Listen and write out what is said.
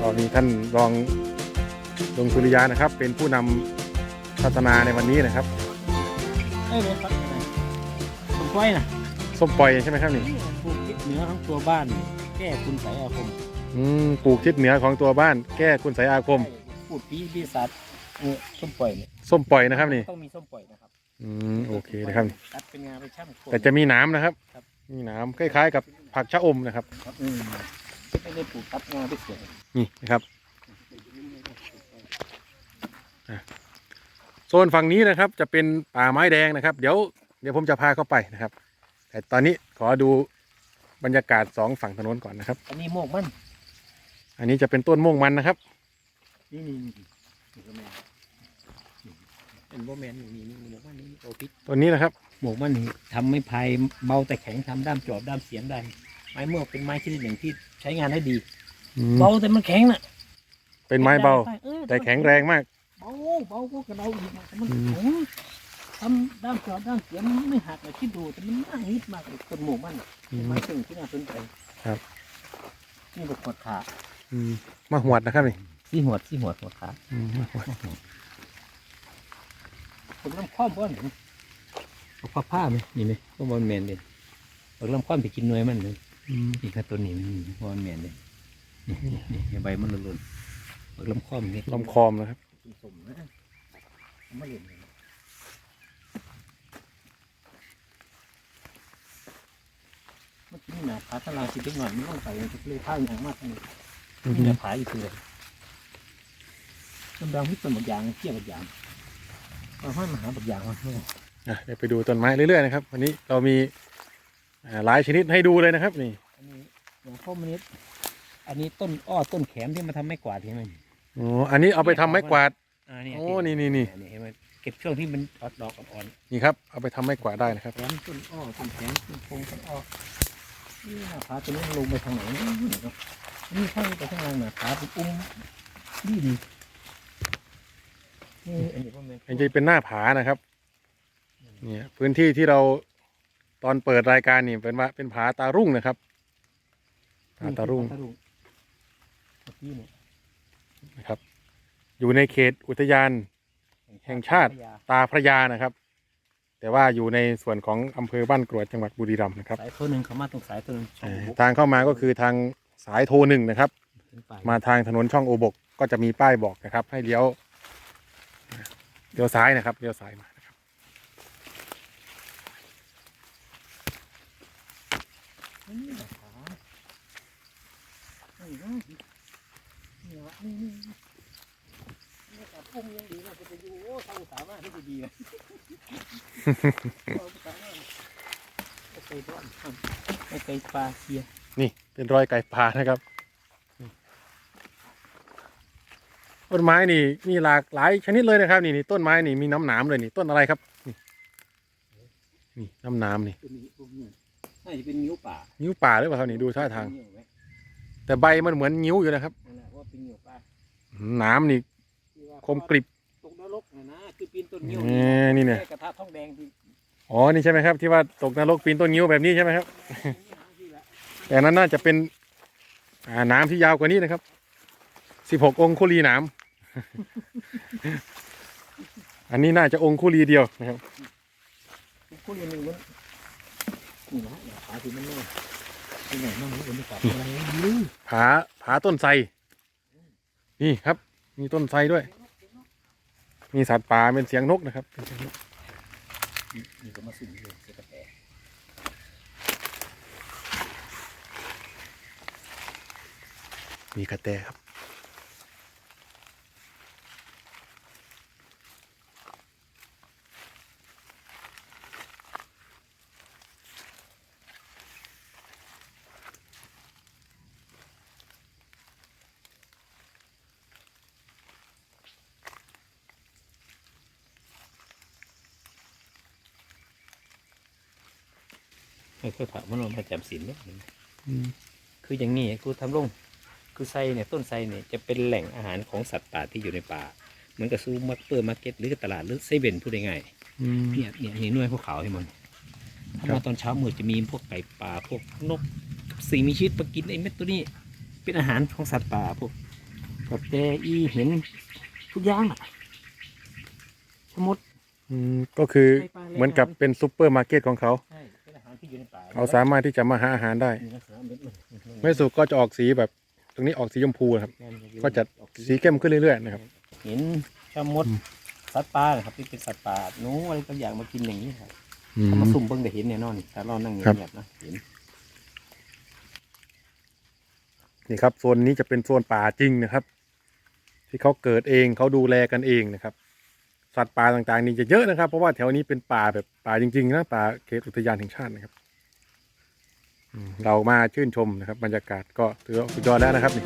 ก็มีท่านรองดวงสุริยานะครับ เป็นผู้นำพัฒนาในวันนี้นะครับเอ้ยเลยครับผมก้อยนะส้มปล่อยใช่ไหมครับนี่ปลูกทิศเหนือของตัวบ้านนี่แก้คุณใสยอาคมอืมปลูกทิศเหนือของตัวบ้าน แก้คุณไสยอาคมปลูกปีปีศาจเนี่ยส้มปล่อยเนี่ยส้มปล่อยนะครับนี่ต้องมีส้มปล่อยนะครับอืมโอเคนะครับตัดเป็นงานไปช่างโคนแต่จะมีหน้ำนะครับครับ มีหน้ำคล้ายๆ กับผักชะอมนะครับ ครับอืม ไม่ได้ปลูกตัดงานไปเสียนี่นะครับอะโซนฝั่งนี้นะครับจะเป็นป่าไม้แดงนะครับ เดี๋ยวเดี๋ยวผมจะพาเข้าไปนะครับ แต่ตอนนี้ขอดูบรรยากาศสองฝั่งถนนก่อนนะครับ อันนี้โมกมัน อันนี้จะเป็นต้นม่วงมันนะครับ นี่นี่นี่นี่ก็แมนนี่เป็นโบแมนนี่นี่นี่โมกมันนี่โอพิษต้นนี้นะครับโมกมันนี่ทำไม่พายเบาแต่แข็งทำด้ามจอบด้ามเสียมได้ ไม้เมือกเป็นไม้ชนิดหนึ่งที่ใช้งานได้ดี อืมเบาแต่มันแข็งน่ะเป็นไม้เบา ออแต่แข็งแรงมาก เบาเบาก็กระเดาอีกนะแต่มันอืม แข็งทำด้ามจอบด้ามเสียมมันไม่หักเลยคิดดูแต่มันน่าฮิตมากเลยต้นโมกมันน่ะอืเป็นม ไม้ซึ่งที่น่าสนใจครับ นี่แบบหัวขาอืมมาหวดนะครับนี่ที่หัวที่หัวหัวขาอืมมาหวดผมน้ำคว่ำบ้านเห็นเอาผ้าผ้าไหมนี่ไหมก็บอลแมนเลยเอาลำคว่ำไปกินหน่วยมันเลยอืม นี่ครับตัวนี้มันบอลแมนเลยนี่นี่นี่ใบมันหล่นๆเอาลำคว่ำนี่ลำคอมนะครับสมๆนะเอามาเล่นเลยเมื่อกี้นี่นะผาตลาดสิเด็กหน่อยไม่ต้องไปมันจะเลยผ้าอย่างมากเลยอืมนี่นะผาอยู่คือเลยดำดำที่เป็นบทยางเที่ยวบทยางเอาให้มาหาบทยางมาอะเดี๋ยวไปดูต้นไม้เรื่อยๆนะครับ วันนี้เรามีอ่า หลายชนิดให้ดูเลยนะครับนี่อันนี้อย่างข้อมันนี้อันนี้ต้นอ้อต้นแขมที่มาทำไม้กวาดใช่ไหมอ๋ออันนี้เอาไปทำไม้กวาด อ่านี่โอ้นี่นี่นี่เห็นไหมเก็บช่วงที่มันออกดอกอ่อนนี่ครับเอาไปทำไม้กวาดได้นะครับๆร้อนต้นอ้อต้นแขมต้นพงต้นอ้อนี่หน้าผาตัวนี้ลงไปทางไหนนี่ครับนี่ข้างไปข้างล่างหน้าผาเป็นอุ้มดีดีนี่อันนี้ก็เป็น อันนี้เป็นหน้าผานะครับ เนี่ยพื้นที่ที่เราต อนเปิดรายการนี่เป็นว่าเป็นผาตารุ่งนะครับผาตารุ่งตารุ่งเมื่อกี้เนี่ยนะครับ อยู่ในเขตอุทยานแห่งชาติตาพระยานะครับ แต่ว่าอยู่ในส่วนของอำเภอบ้านกรวดจังหวัดบุรีรัมย์นะครับสายตัวหนึ่งเขามาตรงสายตัวหนึ่งช่องเอ่อบุกทางเข้ามาก็คือทางสายโทรหนึ่งนะครับขึ้นไปมาทางถนนช่องโอบกก็จะมีป้ายบอกนะครับ ให้เลี้ยวเลี้ยวซ้ายนะครับเลี้ยวซ้ายมา นะครับนี่แหลานี่นะนี่วะนี่นี่นี่นี่แต่พุ่งยังดีนะจะไปดูโอ้ทางสามารถที่จะดีนะเอาไปสามารถไม่เคยร้อนไม่เคยปลาเคียนี่เป็นรอยไก่ป่านะครับต้นไม้นี่มีหลากหลายชนิดเลยนะครับ นี่นี่ต้นไม้นี่มีน้ำหนามเลยนี่ต้นอะไรครับ นี่นี่น้ำหนามนี่ นี้พวกนี้น่าจะเป็นนิ้วป่านิ้วป่าหรือเปล่าครับนี่ดูท่าทางนิ้วไหมแต่ใบมันเหมือนนิ้วอยู่นะครับนั่นแหละว่าเป็นนิ้วป่าหนามนี่ที่ว่าคมกริบ ตกนรกนะนะคือปีนต้นนิ้วเอ้ยนี่เนี่ยกระทะทองแดงที่อ๋อนี่ใช่ไหมครับ ที่ว่าตกนรกปีนต้นนิ้วแบบนี้ใช่ไหมครับแต่อันนั้นน่าจะเป็นอ่าน้ำที่ยาวกว่านี้นะครับสิบหกองคุลีหน้ำอันนี้น่าจะองคุลีเดียวนะครับ คุณอย่างหนึ่งมันนี่นะอย่าขา ที่มันแน่ที่ไหนนั่งนี่เป็นกับอะไรยื้อผาผาต้นไทรนี่ครับ มีต้นไทรด้วย มีสัตว์ป่าเป็นเสียงนกนะครับเป็นเสียงนกนี่ก็มาสุ่มเลยเสกระแตมีกระแตครับ ไม่เคยผ่ามันลงมาจำศีลเนี่ยอืมคืออย่างนี้คือทำลงคือไซเนี่ยต้นไซเนี่ยจะเป็นแหล่งอาหารของสัตว์ป่าที่อยู่ในป่าเหมือนกับซูมาร์เตอร์มาร์เก็ตหรือตลาดหรือเซเว่นพูดง่ายๆอืมเนี่ยเนี่ยนี่หน่วยพวกขาวให้มันถ้าครับมาตอนเช้ามืดจะมีพวกไก่ป่าพวกนกสิ่งมีชีวิตมากินไอ้เม็ดตัวนี้ เป็นอาหารของสัตว์ป่าพวกแต่อีเห็นทุกอย่างอะทั้งหมดอืมก็คือในป่าเหมือนกับเป็นซูเปอร์มาร์เก็ตของเขาใช่ เป็นอาหารที่อยู่ในป่าเขาสามารถที่จะมาหาอาหารได้มีลักษณะเม็ดมันไม่สุกก็จะออกสีแบบ ตรงนี้ออกสีชมพูนะครับ ก็จะสีเข้มขึ้นเรื่อยๆนะครับ เห็นชะมดอืมสัตว์ป่านะครับที่เป็นสัตว์ป่าหนูอะไรต่างอย่างมากินอย่างนี้ครับอืมถ้ามาซุ่มเบิ่งได้เห็นแน่นอนแต่เรานั่งเงีครับยบๆนะเห็นนี่ครับโซนนี้จะเป็นโซนป่าจริงนะครับ ที่เขาเกิดเองเขาดูแลกันเองนะครับ สัตว์ป่าต่างๆนี่จะเยอะนะครับ เพราะว่าแถวนี้เป็นป่าแบบป่าจริงๆนะป่าเขตอุทยานแห่งชาตินะครับอืม เรามาชื่นชมนะครับบรรยากาศก็ถือว่าสุดยอดแล้วนะครับนี่